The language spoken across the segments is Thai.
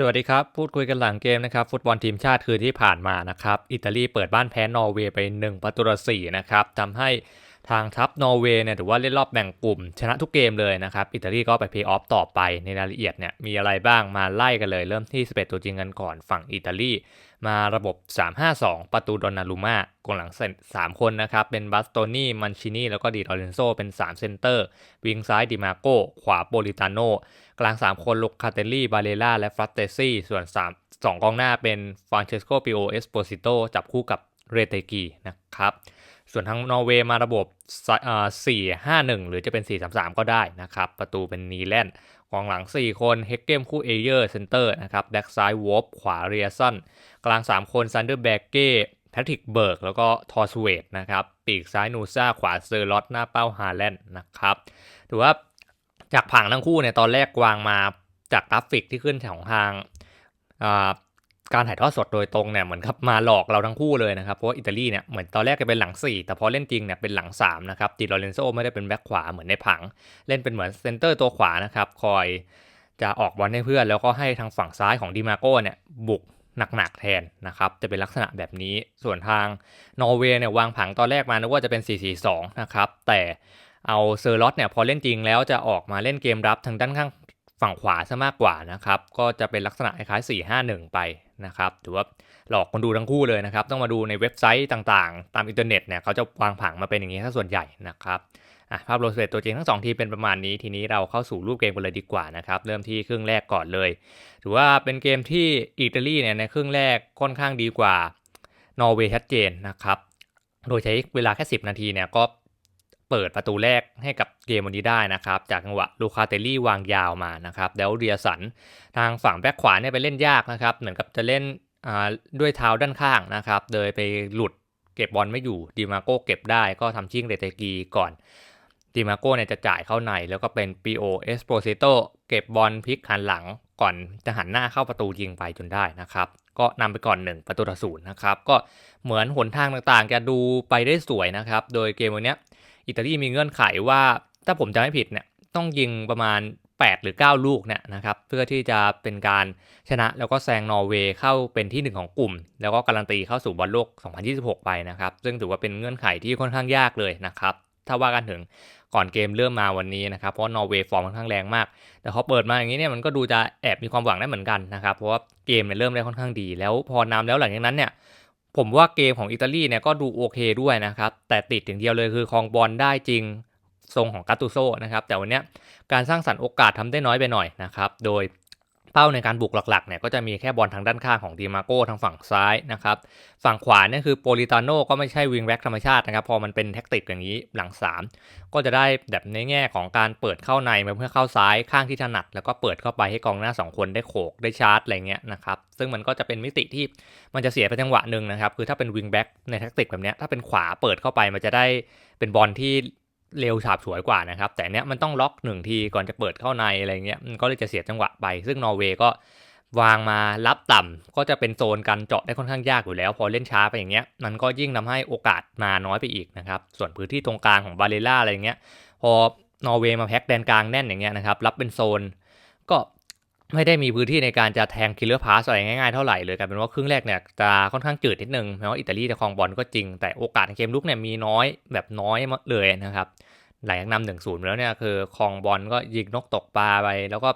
สวัสดีครับ พูดคุยกันหลังเกมนะครับ ฟุตบอลทีมชาติคืนที่ผ่านมานะครับ อิตาลีเปิดบ้านแพ้นอร์เวย์ไป 1 ประตูต่อ4นะครับทำให้ทางทัพนอร์เวย์เนี่ยถือว่าเล่นรอบแบ่งกลุ่ม ชนะทุกเกมเลยนะครับ อิตาลีก็ไปเพย์ออฟต่อไปในรายละเอียดเนี่ยมีอะไรบ้างมาไล่กันเลย เริ่มที่ 11 ตัวจริงกันก่อนฝั่งอิตาลี มาระบบ 3-5-2 ประตูดอนนารูมากองหลังเซน3คนนะครับ เป็นบัสโตนี่มันชินีแล้วก็ดีลอเรนโซ เป็น 3 เซนเตอร์ วิงซ้ายดิมาโก้ ขวาโปลิตาโน กลาง 3 คนลูกคาเตลลี่ บาเลล่า และฟรัตเตซี่ ส่วน 3 2กองหน้าเป็นฟรานเชสโกปิโอเอสโปซิโต จับคู่กับเรเตกีนะครับ ส่วนทางนอร์เวย์มาระบบ 4-5-1 หรือจะเป็น 4-3-3 ก็ได้นะครับ ประตูเป็นนีแลนด์ กองหลัง 4 คนเฮกเกมคู่เอเยอร์เซนเตอร์นะครับแบ็กซ้ายวอฟขวาเรียสันกลาง 3 คนซันเดอร์แบกเก้แพทริกเบิร์กแล้วก็ทอร์สเวตนะครับปีกซ้ายนูซ่าขวาเซอร์ลอตหน้าเป้าฮาแลนด์นะครับถือว่าจากผังทั้งคู่เนี่ยตอนแรกวางมาจากกราฟิกที่ขึ้นของทาง การถ่ายทอดสดโดยตรงเนี่ยเหมือนกับมาหลอกเราทั้งคู่เลยนะครับเพราะว่าอิตาลีเนี่ยเหมือนตอนแรกจะเป็นหลัง 4 แต่พอเล่นจริงเนี่ยเป็นหลัง3นะครับติลอเรนโซไม่ได้เป็นแบ็คขวาเหมือนในผัง เล่นเป็นเหมือนเซนเตอร์ตัวขวานะครับคอยจะออกบอลให้เพื่อน แล้วก็ให้ทางฝั่งซ้ายของดิมาโก้เนี่ยบุกหนักๆแทนนะครับจะเป็นลักษณะแบบนี้ส่วนทางนอร์เวย์เนี่ยวางผังตอนแรกมานึกว่าจะเป็น 4-4-2 นะครับแต่เอาเซอร์ล็อตเนี่ยพอเล่นจริงแล้วจะออกมาเล่นเกมรับทางด้านข้างฝั่งขวาซะมากกว่านะครับก็จะเป็นลักษณะคล้ายๆ4-5-1 ไป นะครับถือว่าหลอกคนดูทั้งคู่เลยนะครับ ต้องมาดูในเว็บไซต์ต่างๆ ตามอินเทอร์เน็ตเนี่ยเขาจะวางผังมาเป็นอย่างนี้ถ้าส่วนใหญ่นะครับภาพโรสเวตตัวจริงทั้ง 2 ทีมเป็นประมาณนี้ ทีนี้เราเข้าสู่รูปเกมกันเลยดีกว่านะครับเริ่มที่ครึ่งแรกก่อนเลย ถือว่าเป็นเกมที่อิตาลีเนี่ยในครึ่งแรกค่อนข้างดีกว่านอร์เวย์ชัดเจนนะครับโดยใช้เวลาแค่ 10 นาทีเนี่ยก็ เปิดประตูแรกให้กับเกมวันนี้ได้นะครับ จากจังหวะลูคาเตลลี่วางยาวมานะครับแล้วเรียสันทางฝั่งแบ็คขวาเนี่ยไปเล่นยากนะครับ เหมือนกับจะเล่นด้วยเท้าด้านข้างนะครับโดยไปหลุดเก็บบอลไม่อยู่ดิมาโก้เก็บได้ก็ทำชิ่งเรเตกีก่อนดิมาโก้เนี่ยจะจ่ายเข้าใน แล้วก็เป็นปีโอเอสโปรซิโตเก็บบอลพลิกหันหลังก่อนจะหันหน้าเข้าประตูยิงไปจนได้นะครับก็นำไปก่อน 1 ประตูต่อศูนย์นะครับ ก็เหมือนหนทางต่างๆ จะดูไปได้สวยนะครับ โดยเกมวันนี้ อิตาลีมีเงื่อนไขว่าถ้าผมจำไม่ผิดเนี่ยต้องยิงประมาณ 8 หรือ 9 ลูกเนี่ยนะครับเพื่อที่จะเป็นการชนะแล้วก็แซงนอร์เวย์เข้าเป็นที่ 1 ของกลุ่ม แล้วก็การันตีเข้าสู่บอลโลก 2026 ไปนะครับ ซึ่งถือว่าเป็นเงื่อนไขที่ค่อนข้างยากเลยนะครับถ้าว่ากันถึงก่อนเกมเริ่มมาวันนี้นะครับเพราะนอร์เวย์ฟอร์มค่อนข้างแรงมาก แต่เขาเปิดมาอย่างนี้เนี่ยมันก็ดูจะแอบมีความหวังได้เหมือนกันนะครับเพราะว่าเกมเนี่ยเริ่มได้ค่อนข้างดี แล้วพอนำแล้วหลังจากนั้นเนี่ย ผมว่าเกมของอิตาลีเนี่ยก็ดูโอเคด้วยนะครับ แต่ติดอย่างเดียวเลยคือคลองบอลได้จริงทรงของกาตูโซนะครับ แต่วันนี้การสร้างสรรค์โอกาสทำได้น้อยไปหน่อยนะครับ โดย เป้าในการบุกหลักๆเนี่ยก็จะมีแค่บอลทางด้านข้างของดีมาโก้ทางฝั่งซ้ายนะครับฝั่งขวาเนี่ยคือโปลิตาโนก็ไม่ใช่วิงแบ็กธรรมชาตินะครับพอมันเป็นแท็กติกอย่างนี้หลัง 3 ก็จะได้แบบในแง่ของการเปิดเข้าในมาเพื่อเข้าซ้ายข้างที่ถนัด แล้วก็เปิดเข้าไปให้กองหน้า 2 คนได้โขกได้ชาร์จอะไรเงี้ยนะครับซึ่งมันก็จะเป็นมิติที่มันจะเสียไปจังหวะหนึ่งนะครับคือถ้าเป็นวิงแบ็กในแท็กติกแบบนี้ถ้าเป็นขวาเปิดเข้าไปมันจะได้เป็นบอลที่ เร็วฉาบฉวยกว่านะครับ แต่เนี้ยมันต้องล็อกหนึ่งทีก่อนจะเปิดเข้าในอะไรเงี้ยมันก็เลยจะเสียจังหวะไป ซึ่งนอร์เวย์ก็วางมารับต่ำก็จะเป็นโซนการเจาะได้ค่อนข้างยากอยู่แล้ว พอเล่นช้าไปอย่างเงี้ยมันก็ยิ่งทาให้โอกาสมาน้อยไปอีกนะครับส่วนพื้นที่ตรงกลางของบาเลล่าอะไรเงี้ยพอนอร์เวย์มาแพ็กแดนกลางแน่นอย่างเงี้ยนะครับรับเป็นโซน ก็ ไม่ได้มีพื้นที่ในการจะแทงคิลเลอร์พาสอะไรง่ายๆเท่าไหร่เลยกลายเป็นว่าครึ่งแรกเนี่ยจะค่อนข้างจืดนิดนึงแม้ว่าอิตาลีจะครองบอลก็จริงแต่โอกาสในเกมลุกเนี่ยมีน้อยแบบน้อยเลยนะครับหลังจากนำหนึ่งศูนย์แล้วเนี่ยคือคลองบอลก็ยิงนกตกปลาไปแล้วก็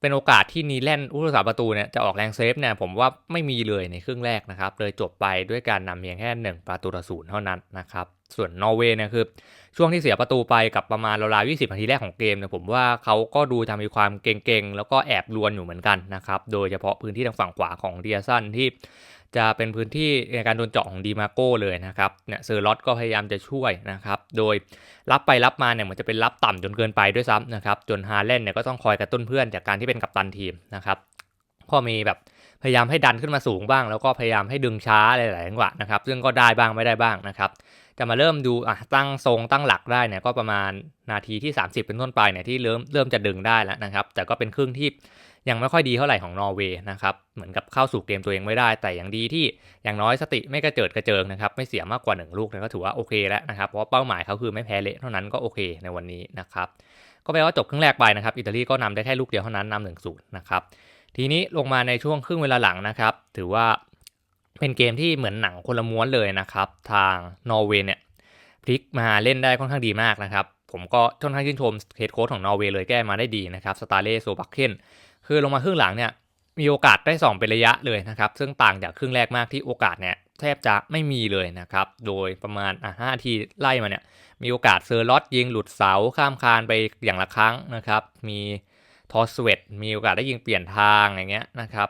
เป็นโอกาสที่นีแลนอุตสาประตูเนี่ยจะออกแรงเซฟเนี่ยผมว่าไม่มีเลยในครึ่งแรกนะครับเลยจบไปด้วยการนำเพียงแค่ 1 ประตูต่อศูนย์เท่านั้นนะครับ ส่วนนอร์เวย์เนี่ยคือช่วงที่เสียประตูไปกับประมาณราวๆ20 นาทีแรกของเกมเนี่ยผมว่าเขาก็ดูทำมีความเก่งๆ แล้วก็แอบลวนอยู่เหมือนกันนะครับ โดยเฉพาะพื้นที่ทางฝั่งขวาของเดียสันที่จะเป็นพื้นที่ในการโดนเจาะของดีมาโก้เลยนะครับเนี่ยเซอร์ล็อตก็พยายามจะช่วยนะครับ โดยรับไปรับมาเนี่ยเหมือนจะเป็นรับต่ำจนเกินไปด้วยซ้ำนะครับ จนฮาเลนเนี่ยก็ต้องคอยกระตุ้นเพื่อนจากการที่เป็นกัปตันทีมนะครับก็มีแบบพยายามให้ดันขึ้นมาสูงบ้าง แล้วก็พยายามให้ดึงช้าหลายๆจังหวะนะครับ ซึ่งก็ได้บ้างไม่ได้บ้างนะครับ จะมาเริ่มดูอะตั้งทรงตั้งหลักได้เนี่ยก็ประมาณนาทีที่ 30 เป็นต้นไปเนี่ยที่เริ่มเริ่มจะดึงได้แล้วนะครับ แต่ก็เป็นครึ่งที่ยังไม่ค่อยดีเท่าไหร่ของนอร์เวย์นะครับเหมือนกับเข้าสู่เกมตัวเองไม่ได้ แต่อย่างดีที่อย่างน้อยสติไม่กระเจิดกระเจิงนะครับไม่เสียมากกว่า 1 ลูกก็ถือว่าโอเคแล้วนะครับเพราะเป้าหมายเขาคือไม่แพ้เละเท่านั้นก็โอเคในวันนี้นะครับก็แปลว่าจบครึ่งแรกไปนะครับอิตาลีก็นำได้แค่ลูกเดียวเท่านั้นนำหนึ่งศูนย์นะครับทีนี้ลงมาในช่วงครึ่งเวลาหลังนะครับถือว่า เป็นเกมที่เหมือนหนังคนละม้วนเลยนะครับ ทางนอร์เวย์เนี่ยพลิกมาเล่นได้ค่อนข้างดีมากนะครับ ผมก็ค่อนข้างชื่นชมเฮดโค้ชของนอร์เวย์เลยแก้มาได้ดีนะครับสตาร์เล่โซบักเคนคือลงมาครึ่งหลังเนี่ยมีโอกาสได้ 2 เป็นระยะเลยนะครับ ซึ่งต่างจากครึ่งแรกมากที่โอกาสเนี่ยแทบจะไม่มีเลยนะครับ โดยประมาณอะห้าทีไล่มาเนี่ยมีโอกาสเซอร์ลอตยิงหลุดเสาข้ามคานไปอย่างละครั้งนะครับ มีทอสเวตมีโอกาสได้ยิงเปลี่ยนทางอย่างเงี้ยนะครับ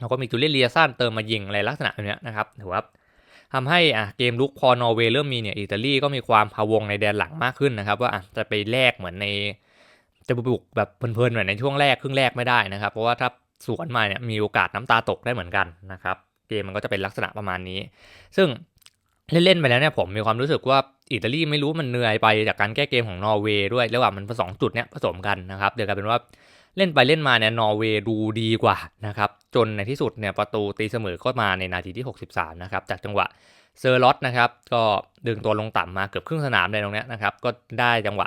แล้วก็มีจูเลียนเลียซันเติมมายิงอะไรลักษณะแบบนี้นะครับถือว่าทำให้อะเกมลุกพอนอร์เวย์เริ่มมีเนี่ยอิตาลีก็มีความพะวงในแดนหลังมากขึ้นนะครับว่าอะจะไปแลกเหมือนในจะบุกแบบเพลินๆเหมือนในช่วงแรกครึ่งแรกไม่ได้นะครับ เพราะว่าถ้าสวนมาเนี่ยมีโอกาสน้ำตาตกได้เหมือนกันนะครับเกมมันก็จะเป็นลักษณะประมาณนี้ ซึ่งเล่นๆไปแล้วเนี่ยผมมีความรู้สึกว่าอิตาลีไม่รู้มันเหนื่อยไปจากการแก้เกมของนอร์เวย์ด้วยระหว่างมันผสมจุดเนี้ยผสมกันนะครับเดี๋ยวกลายเป็นว่า เล่นไปเล่นมาเนี่ยนอร์เวย์ดูดีกว่านะครับจนในที่สุดเนี่ยประตูตีเสมอก็มาในนาทีที่ 63 นะครับจากจังหวะเซอร์ล็อตนะครับก็ดึงตัวลงต่ำมาเกือบครึ่งสนามเลยตรงเนี้ยนะครับก็ได้จังหวะ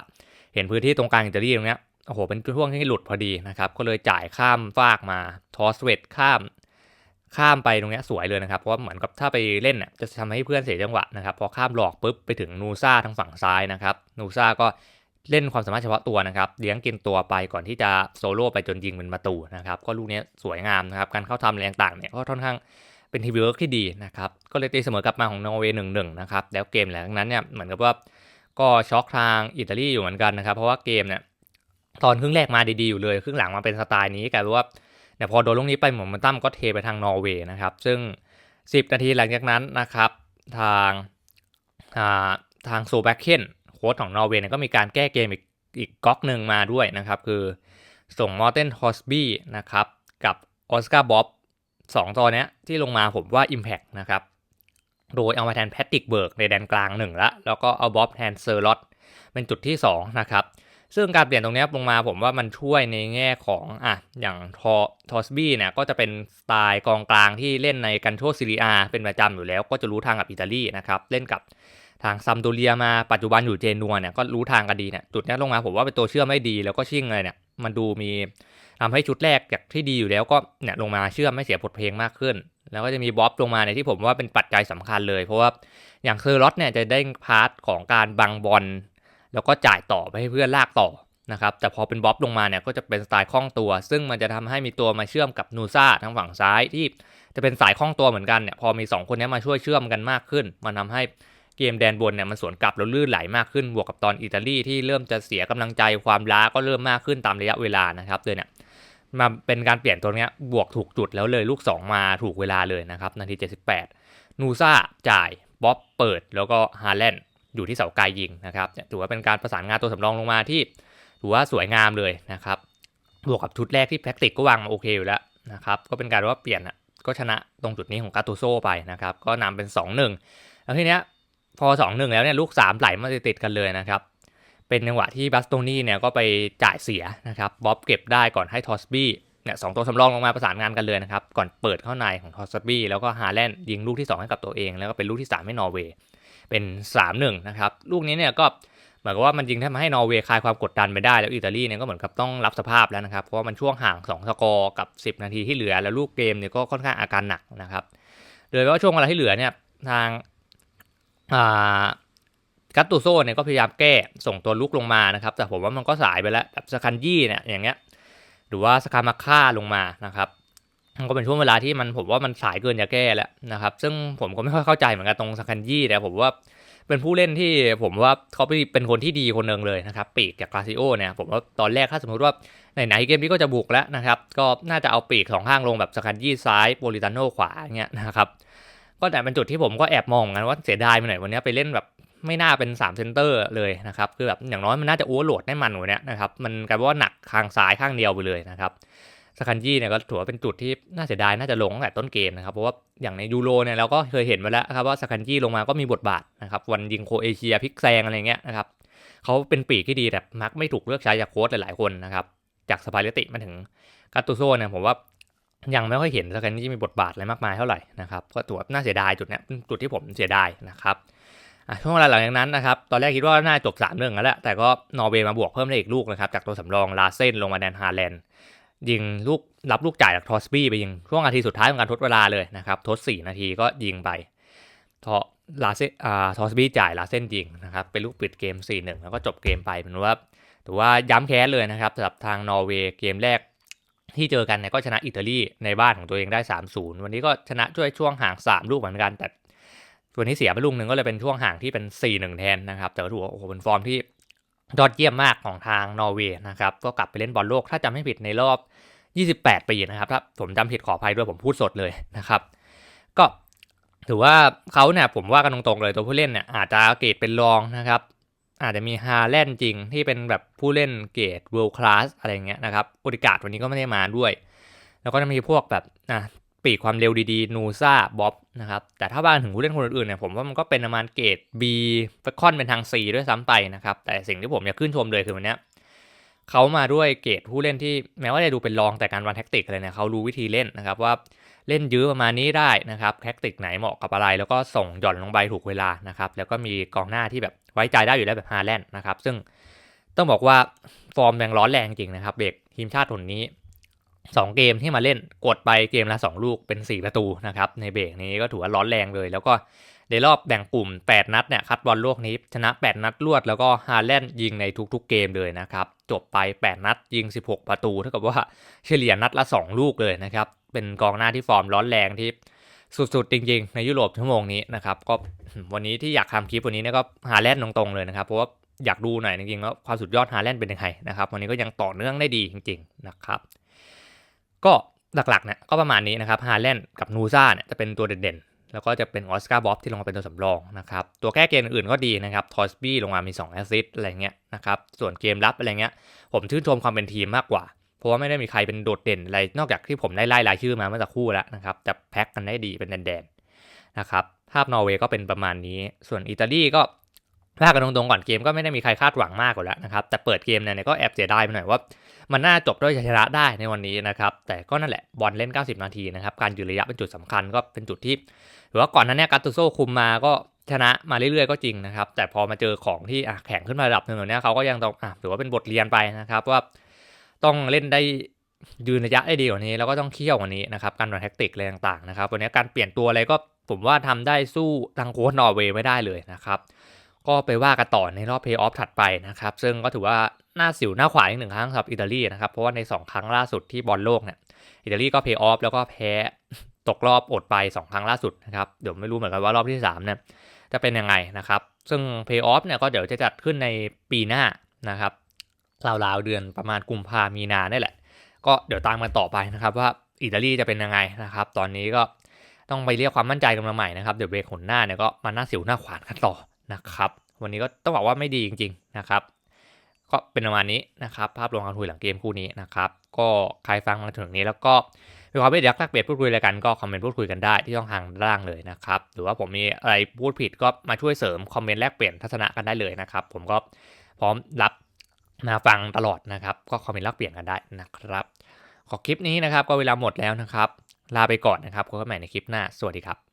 เห็นพื้นที่ตรงกลางอิตาลีตรงเนี้ยโอ้โหเป็นช่วงที่หลุดพอดีนะครับก็เลยจ่ายข้ามฟากมาทอสเวตข้ามข้ามไปตรงนี้สวยเลยนะครับ เพราะว่าเหมือนกับถ้าไปเล่นเนี่ยจะทำให้เพื่อนเสียจังหวะนะครับ พอข้ามหลอกปุ๊บไปถึงนูซ่าทางฝั่งซ้ายนะครับ นูซ่าก็ เล่นความสามารถเฉพาะตัวนะครับเลี้ยงกินตัวไปก่อนที่จะโซโล่ไปจนยิงเป็นประตูนะครับก็ลูกนี้สวยงามนะครับการเข้าทำแรงต่างเนี่ยก็ค่อนข้างเป็นทีมเวิร์กที่ดีนะครับก็เลยตีเสมอกลับมาของนอร์เวย์หนึ่งหนึ่งนะครับแล้วเกมหลังนั้นเนี่ยเหมือนกับว่าก็ช็อกทางอิตาลีอยู่เหมือนกันนะครับเพราะว่าเกมเนี่ยตอนครึ่งแรกมาดีๆอยู่เลยครึ่งหลังมาเป็นสไตล์นี้กลายเป็นว่าแต่พอโดนลูกนี้ไปหมมันตั้มก็เทไปทางนอร์เวย์นะครับซึ่ง 10 นาทีหลังจากนั้นนะครับทางทางโซแบคเคน ค้ชของนอร์เวย์ก็มีการแก้เกมอีกอีกก๊อกหนึ่งมาด้วยนะครับ คือส่งมอร์เทนฮอสบี้นะครับ กับออสการ์บ๊อบสองตัวนี้ที่ลงมาผมว่า Impact นะครับ โดยเอามาแทนแพตติกเบิร์กในแดนกลางหนึ่งละ แล้วก็เอาบ๊อบแทนเซอร์ลอตเป็นจุดที่ 2 นะครับ ซึ่งการเปลี่ยนตรงนี้ลงมาผมว่ามันช่วยในแง่ของอะอย่างทอทอสบี้เนี่ยก็จะเป็นสไตล์กองกลางที่เล่นในกันโชซีรีอาเป็นประจำอยู่แล้ว ก็จะรู้ทางกับอิตาลีนะครับ เล่นกับ ทางซัมโดเรียมาปัจจุบันอยู่เจนัวเนี่ยก็รู้ทางกันดีเนี่ยจุดนี้ลงมาผมว่าเป็นตัวเชื่อมไม่ดีแล้วก็ชิ่งเลยเนี่ยมันดูมีทำให้ชุดแรกจากที่ดีอยู่แล้วก็เนี่ยลงมาเชื่อมไม่เสียบทเพลงมากขึ้น แล้วก็จะมีบ๊อบลงมาในที่ผมว่าเป็นปัจจัยสำคัญเลย เพราะว่าอย่างเคอร์ลอตเนี่ยจะได้พาร์ทของการบังบอลแล้วก็จ่ายต่อไปให้เพื่อนลากต่อนะครับแต่พอเป็นบ๊อบลงมาเนี่ยก็จะเป็นสไตล์คล่องตัว ซึ่งมันจะทำให้มีตัวมาเชื่อมกับนูซ่าทางฝั่งซ้ายที่จะเป็นสายคล่องตัวเหมือนกันเนี่ยพอมี 2 คนนี้มาช่วยเชื่อมกันมากขึ้น มันทาให้ เกมแดนบนเนี่ยมันสวนกลับแล้วลื่นไหลมากขึ้นบวกกับตอนอิตาลีที่เริ่มจะเสียกำลังใจความล้าก็เริ่มมากขึ้นตามระยะเวลานะครับเลยเนี่ยมาเป็นการเปลี่ยนตัวเนี้ยบวกถูกจุดแล้วเลยลูก 2 มาถูกเวลาเลยนะครับนาที 78 นูซ่าจ่ายบ๊อบเปิดแล้วก็ฮาแลนด์อยู่ที่เสาไกลยิงนะครับถือว่าเป็นการประสานงานตัวสำรองลงมาที่ถือว่าสวยงามเลยนะครับบวกกับชุดแรกที่แพ็กติกก็วางมาโอเคอยู่แล้วนะครับก็เป็นการว่าเปลี่ยนก็ชนะตรงจุดนี้ของกาตูโซไปนะครับก็นำเป็น 2-1 แล้วทีเนี้ย พอ2-1แล้วเนี่ยลูก3ไหลมาติดกันเลยนะครับ เป็นจังหวะที่บัสโตนี่เนี่ยก็ไปจ่ายเสียนะครับบ๊อบเก็บได้ก่อนให้ทอสบี้เนี่ยสองตัวสำรองลงมาประสานงานกันเลยนะครับ ก่อนเปิดเข้าในของทอสบี้แล้วก็ฮาแลนด์ยิงลูกที่ 2 ให้กับตัวเอง แล้วก็เป็นลูกที่ 3 ให้นอร์เวย์เป็น 3-1 นะครับ ลูกนี้เนี่ยก็เหมือนกับว่ามันยิงทำให้นอร์เวย์คลายความกดดันไปได้แล้วอิตาลีเนี่ยก็เหมือนกับต้องรับสภาพแล้วนะครับ เพราะว่ามันช่วงห่าง 2 สกอร์กับ 10 นาทีที่เหลือ แล้วลูกเกมเนี่ยก็ค่อนข้างอาการหนักนะครับ โดยว่าช่วงเวลาที่เหลือเนี่ยทาง กัตตูโซ่เนี่ยก็พยายามแก้ส่งตัวลุกลงมานะครับ แต่ผมว่ามันก็สายไปแล้วแบบสคันยี่เนี่ยอย่างเงี้ยหรือว่าสคามาค่าลงมานะครับมันก็เป็นช่วงเวลาที่มันผมว่ามันสายเกินจะแก้แล้วนะครับ ซึ่งผมก็ไม่ค่อยเข้าใจเหมือนกันตรงสคันยี่แต่ผมว่าเป็นผู้เล่นที่ผมว่าเขาเป็นคนที่ดีคนหนึ่งเลยนะครับ ปีกจากคาซิโอเนี่ยผมว่าตอนแรกถ้าสมมติว่าไหนๆเกมนี้ก็จะบุกแล้วนะครับ ก็น่าจะเอาปีกสองข้างลงแบบสคันยี่ซ้ายโปลิตานโนขวาเงี้ยนะครับ ก็แต่เป็นจุดที่ผมก็แอบมองกันว่าเสียดายไปหน่อยวันนี้ไปเล่นแบบไม่น่าเป็น3เซนเตอร์เลยนะครับคือแบบอย่างน้อยมันน่าจะโอเวอร์โหลดได้มันกว่านี้นะครับมันกลายเป็นว่าหนักข้างซ้ายข้างเดียวไปเลยนะครับสคันจี้เนี่ยก็ถือว่าเป็นจุดที่น่าเสียดายน่าจะลงตั้งแต่ต้นเกมนะครับเพราะว่าอย่างในยูโรเนี่ยเราก็เคยเห็นมาแล้วครับว่าสคันจี้ลงมาก็มีบทบาทนะครับวันยิงโคเอเชียพิกแซงอะไรเงี้ยนะครับเขาเป็นปีกที่ดีแต่มักไม่ถูกเลือกใช้จากโค้ชหลายๆคนนะครับจากสปาเลติมาถึงกาตูโซเนี่ยผมว่า ยังไม่ค่อยเห็นสคันจี้มีบทบาทอะไรมากมายเท่าไหร่นะครับก็ถือว่าน่าเสียดายจุดนี้จุดที่ผมเสียดายนะครับช่วงเวลาหลังจากนั้นนะครับตอนแรกคิดว่าน่าจบ3ามเรื่องแล้วแหละแต่ก็นอร์เวย์มาบวกเพิ่มได้อีกลูกนะครับจากตัวสำรองลาเซนลงมาแดนฮาแลนด์ยิงลูกรับลูกจ่ายจากทอสบี้ไปยิงช่วงนาทีสุดท้ายของการทดเวลาเลยนะครับทด4นาทีก็ยิงไปทอลาเซอ่าทอสบี้จ่ายลาเส้นยิงนะครับเป็นลูกปิดเกม4-1แล้วก็จบเกมไปเป็นว่าถือว่าย้ำแค้นเลยนะครับสำหรับทางนอร์เวย์เกมแรก ที่เจอกันเนี่ยก็ชนะอิตาลีในบ้านของตัวเองได้ 3-0 วันนี้ก็ชนะช่วยช่วงห่าง 3 ลูกเหมือนกัน แต่วันนี้เสียไปลูกหนึ่งก็เลยเป็นช่วงห่างที่เป็น 4-1 แทนนะครับแต่ถือว่าโอ้โหเป็นฟอร์มที่ยอดเยี่ยมมากของทางนอร์เวย์นะครับก็กลับไปเล่นบอลโลกถ้าจำไม่ผิดในรอบ 28 ปีนะครับถ้าผมจำผิดขออภัยด้วยผมพูดสดเลยนะครับก็ถือว่าเขาเนี่ยผมว่ากันตรงๆเลยตัวผู้เล่นเนี่ยอาจจะเกรดเป็นรองนะครับ อาจจะมีฮาแลนด์จริงที่เป็นแบบผู้เล่นเกรด world class อะไรเงี้ยนะครับโอดิกาดวันนี้ก็ไม่ได้มาด้วย แล้วก็จะมีพวกแบบอะปีกความเร็วดีๆ นูซ่าบ๊อบนะครับแต่ถ้าบ้านถึงผู้เล่นคนอื่นๆเนี่ยผมว่ามันก็เป็นประมาณเกรด B เฟคอนเป็นทาง C ด้วยซ้ำไปนะครับแต่สิ่งที่ผมอยากขึ้นชมเลยคือวันนี้เขามาด้วยเกรดผู้เล่นที่แม้ว่าจะดูเป็นรองแต่การวันแท็กติกอะไรเนี่ยเขารู้วิธีเล่นนะครับว่า เล่นยื้อประมาณนี้ได้นะครับแท็กติกไหนเหมาะกับอะไร แล้วก็ส่งหย่อนลงไปถูกเวลานะครับแล้วก็มีกองหน้าที่แบบไว้ใจได้อยู่แล้วแบบฮาแลนด์นะครับซึ่งต้องบอกว่าฟอร์มแรงร้อนแรงจริงนะครับเบรกทีมชาติคนนี้ 2 เกมที่มาเล่นกดไปเกมละ 2 ลูกเป็น 4 ประตูนะครับในเบรกนี้ก็ถือว่าร้อนแรงเลย แล้วก็ ในรอบแบ่งกลุ่ม 8 นัดเนี่ยคัดบอลโลกนี้ชนะ 8 นัดรวดแล้วก็ฮาแลนด์ยิงในทุกๆเกมเลยนะครับ จบไป 8 นัดยิง 16 ประตูเท่ากับว่าเฉลี่ยนัดละ 2 ลูกเลยนะครับ เป็นกองหน้าที่ฟอร์มร้อนแรงที่สุดๆ จริงๆ ในยุโรปชั่วโมงนี้นะครับก็วันนี้ที่อยากทำคลิปวันนี้เนี่ยก็ฮาแลนด์ตรงๆเลยนะครับเพราะว่าอยากดูหน่อยจริงๆว่าความสุดยอดฮาแลนด์เป็นยังไงนะครับวันนี้ก็ยังต่อเนื่องได้ดีจริง ๆนะครับ ก็หลักๆเนี่ยก็ประมาณนี้นะครับฮาแลนด์กับนูซ่าเนี่ยจะเป็นตัวเด่นๆ แล้วก็จะเป็นออสการ์บ๊อบที่ลงมาเป็นตัวสำรองนะครับ ตัวแก้เกมอื่นก็ดีนะครับ ทอสบี้ลงมามี 2 แอสซิสต์อะไรเงี้ยนะครับ ส่วนเกมรับอะไรเงี้ย ผมชื่นชมความเป็นทีมมากกว่า เพราะว่าไม่ได้มีใครเป็นโดดเด่นอะไร นอกจากที่ผมได้ไล่รายชื่อมาเมื่อสักครู่แล้วนะครับจะแพ็กกันได้ดีเป็นแดนๆนะครับ ภาพนอร์เวย์ก็เป็นประมาณนี้ ส่วนอิตาลีก็พากันตรงๆก่อนเกมก็ไม่ได้มีใครคาดหวังมากกว่าแล้วนะครับ แต่เปิดเกมเนี่ยก็แอบเสียดายไปหน่อยว่า มันน่าจบด้วยชัยชนะได้ในวันนี้นะครับ แต่ก็นั่นแหละบอลเล่น 90 นาทีนะครับ การยืนระยะเป็นจุดสำคัญก็เป็นจุดที่ รือว่าก่อนหนั้นเนี่ยกาตูโซคุมมาก็ชนะมาเรื่อยๆก็จริงนะครับ แต่พอมาเจอของที่แข็งขึ้นมาระดับหนึ่งเนี่ยเขาก็ยังต้องอถือว่าเป็นบทเรียนไปนะครับว่าต้องเล่นได้ยืนระยะได้ดีกว่านี้ แล้วก็ต้องเคี่ยวกว่านี้นะครับการวางแท็กติกอะไรต่างๆนะครับวันนี้การเปลี่ยนตัวอะไรก็ผมว่าทำได้สู้ทางโค้ชนอร์เวย์ไม่ได้เลยนะครับก็ไปว่ากันต่อในรอบเพย์ออฟถัดไปนะครับ ซึ่งก็ถือว่าหน้าสิวหน้าขวาอีกหนึ่งครั้งสำหรับอิตาลีนะครับ เพราะว่าใน 2 ครั้งล่าสุดที่บอลโลกเนี่ยอิตาลีก็เพย์ออฟแล้วก็แพ้ ตกรอบอดไป 2 ครั้งล่าสุดนะครับ เดี๋ยวไม่รู้เหมือนกันว่ารอบที่3เนี่ยจะเป็นยังไงนะครับ ซึ่งเพย์ออฟเนี่ยก็เดี๋ยวจะจัดขึ้นในปีหน้านะครับราวๆเดือนประมาณกุมภามีนาเนี่แหละ ก็เดี๋ยวตามกันต่อไปนะครับว่าอิตาลีจะเป็นยังไงนะครับ ตอนนี้ก็ต้องไปเรียกความมั่นใจกันมาใหม่นะครับ เดี๋ยวเบรกขนหน้าเนี่ยก็มาหน้าสิวหน้าขวานกันต่อนะครับ วันนี้ก็ต้องบอกว่าไม่ดีจริง ๆนะครับก็เป็นประมาณนี้นะครับ ภาพรวมการคุยหลังเกมคู่นี้นะครับ ก็ใครฟังมาถึงนี้แล้วก็ มีความไม่เดียากแลกเปลี่ยนพูดคุยอะไรกันก็คอมเมนต์พูดคุยกันได้ที่ช่องทางด้านล่างเลยนะครับหรือว่าผมมีอะไรพูดผิดก็มาช่วยเสริมคอมเมนต์แลกเปลี่ยนทัศนะกันได้เลยนะครับผมก็พร้อมรับมาฟังตลอดนะครับ ก็คอมเมนต์แลกเปลี่ยนกันได้นะครับ ขอคลิปนี้นะครับก็เวลาหมดแล้วนะครับ ลาไปก่อนนะครับพบกันใหม่ในคลิปหน้าสวัสดีครับ